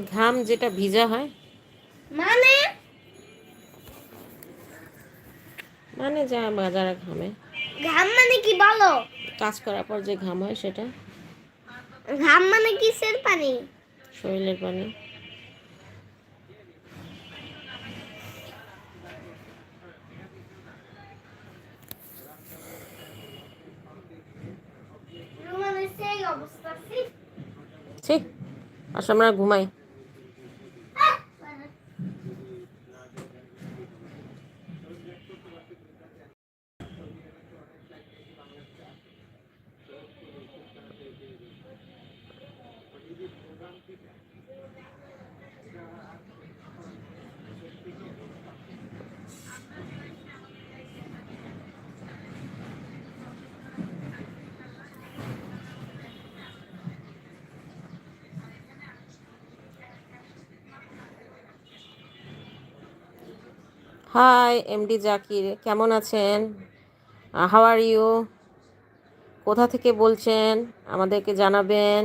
ঘাম যেটা ভিজা হয়। মানে? মানে যা যারা ঘামে। ঘাম মানে কি বলো? কাজ করার পর যে ঘাম হয় সেটা। ঘাম মানে কিসের পানি? শরীরের পানি। ঠিক আসো আমরা ঘুমাই। হাই এমডি জাকির কেমন আছেন? হাউ আর ইউ কোথা থেকে বলছেন? আমাদেরকে জানাবেন।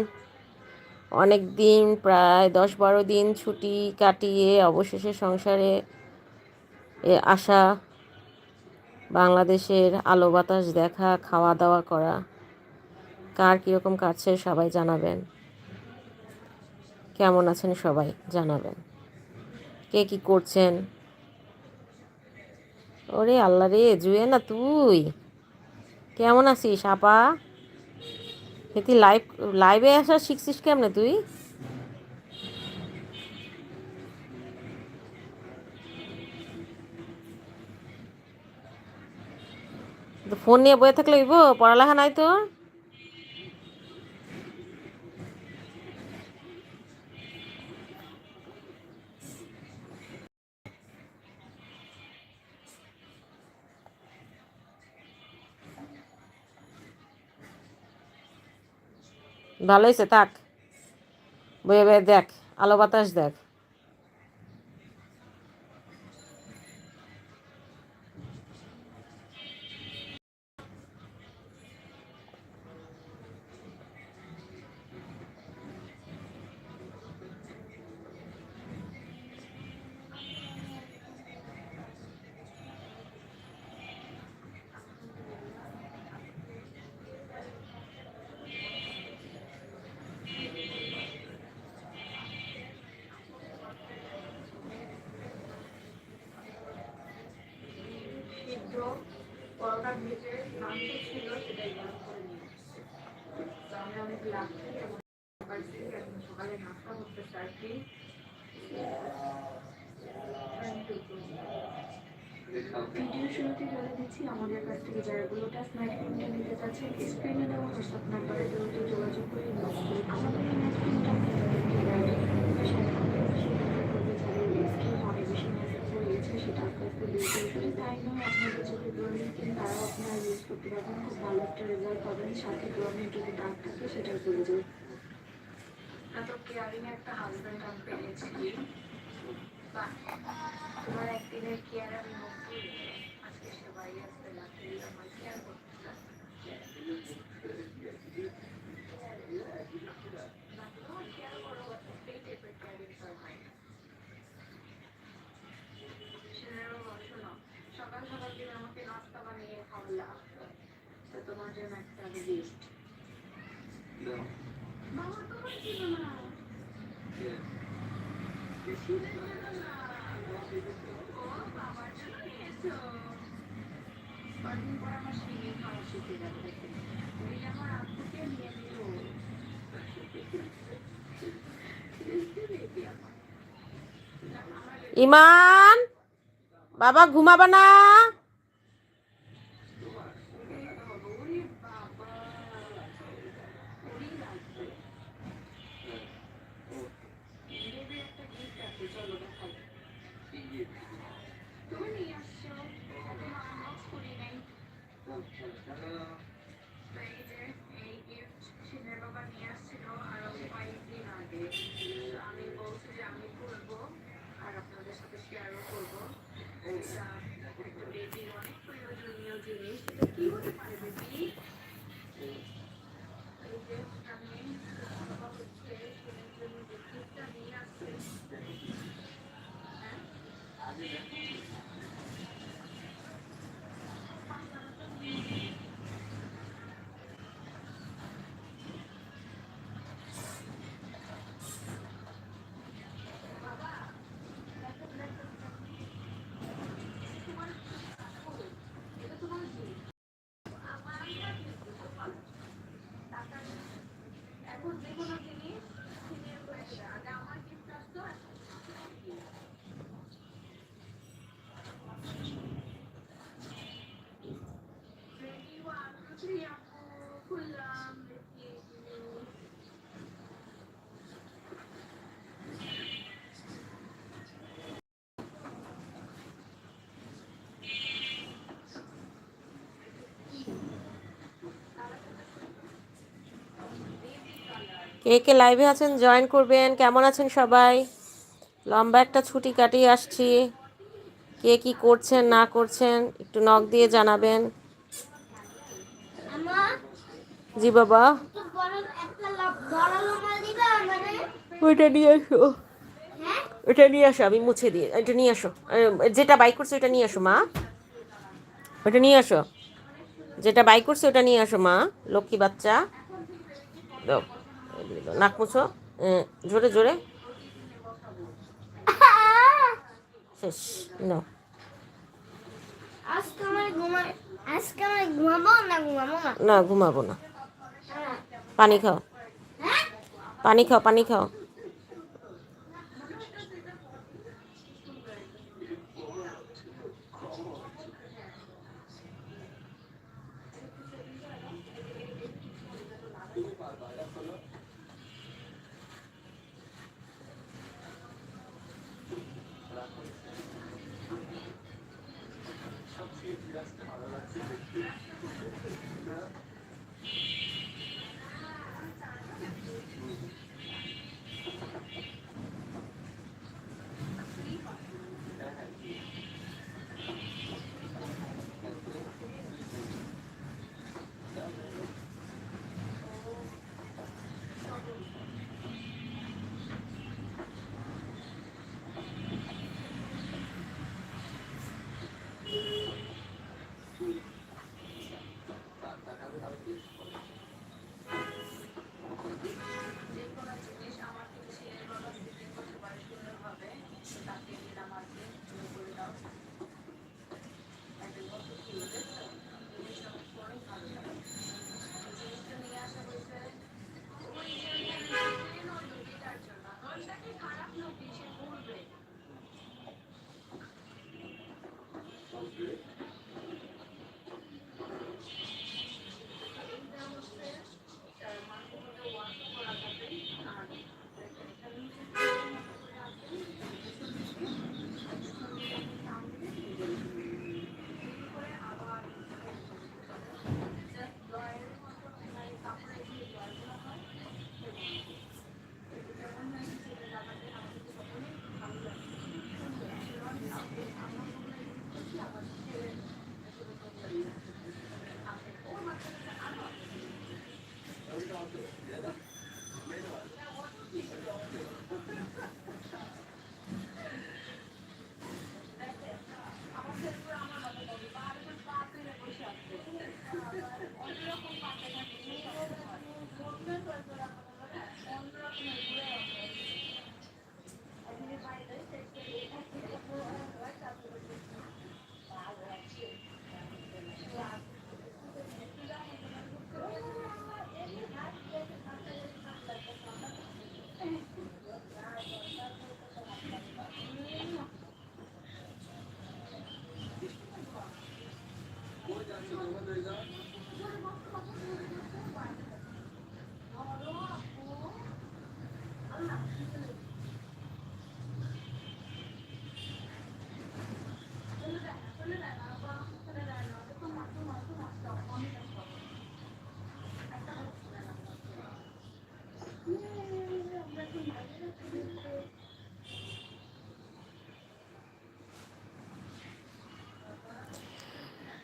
অনেক দিন প্রায় দশ বারো দিন ছুটি কাটিয়ে অবশেষে সংসারে আসা, বাংলাদেশের আলো বাতাস দেখা খাওয়া দাওয়া করা। কার কীরকম কাটছে সবাই জানাবেন। কেমন আছেন সবাই জানাবেন। কে কি করছেন? ওরে আল্লাহ রে জুয়ে না তুই। কেমন আছিস, আপা? তুই লাইভ লাইভে আসা শিখছিস কেমনে তুই? ফোন নিয়ে বয়ে থাকলে পড়ালেখা নাই তো ভালো হয়েছে থাক। বয়ে বয়ে দেখ আলো বাতাস দেখ। সিদ্ধ পরোটা ভেজে মাংস ছিল সেটাই আমি অনেক লাগছে থেকে এখন সকালে নাস্তা করতে চাইছি ভিডিও শুরুতে বলে দিচ্ছি আমাদের কাছ থেকে যারা গ্লুটা স্মার্টফোনটা নিতে চাচ্ছেন স্ক্রিনে দেওয়া হোয়াটসঅ্যাপ নাম্বারে দ্রুত যোগাযোগ করে। আমাদের এই অনেক বেশি পড়িয়েছে সেটা আস্তে আস্তে তাই নয় চোখে ব্রোনের স্কিন তারাও আপনারা ইউজ করতে পারবেন খুব ভালো একটা রেজাল্ট পাবেন সাথে ব্রনের যদি দাগ থাকে সেটাও চলে যাবে এত কেয়ারিং একটা হাজব্যান্ড আমি পেয়েছি তোমার একদিনের কেয়ার আমি আজকে সে বাড়ি আসতে কেয়ার করো এই টাইপের কেয়ারিং হয় শোনো শোনো ইমান বাবা ঘুমাবা না। কি হতে পারে কে কে লাইভে আছেন জয়েন করবেন কেমন আছেন সবাই? লম্বা একটা ছুটি কাটিয়ে আসছি। কে কি করছেন না করছেন একটু নখ দিয়ে জানাবেন। জি বাবা। ওইটা নিয়ে আসো। হ্যাঁ? ওইটা নিয়ে আসো আমি মুছে দিয়ে এটা নিয়ে আসো। যেটা বাই করছ ওইটা নিয়ে আসো মা। ওইটা নিয়ে আসো। যেটা বাই করছ ওটা নিয়ে আসো মা। লক্ষ্মী বাচ্চা। দাও। নাক মুছো। জোরে জোরে। শেষ। নাও। আমার ঘুমাবো না ঘুমাবো না? পানি খাও না। হ্যাঁ। পানি খাও। হ্যাঁ? পানি খাও। পানি খাও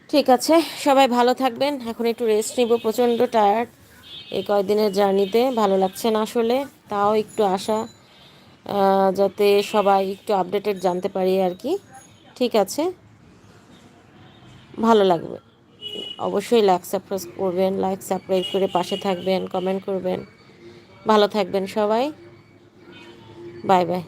ঠিক আছে, সবাই ভালো থাকবেন। এখন একটু রেস্ট নিব, প্রচণ্ড টায়ার্ড এই কয়েকদিনের জার্নিতে ভালো লাগছে না আসলে, তাও একটু আশা যাতে সবাই একটু আপডেটেড জানতে পারি আর কি। ঠিক আছে, ভালো লাগবে। অবশ্যই লাইক সাবস্ক্রাইব করবেন লাইক সাবস্ক্রাইব করে পাশে থাকবেন কমেন্ট করবেন। ভালো থাকবেন সবাই। Bye bye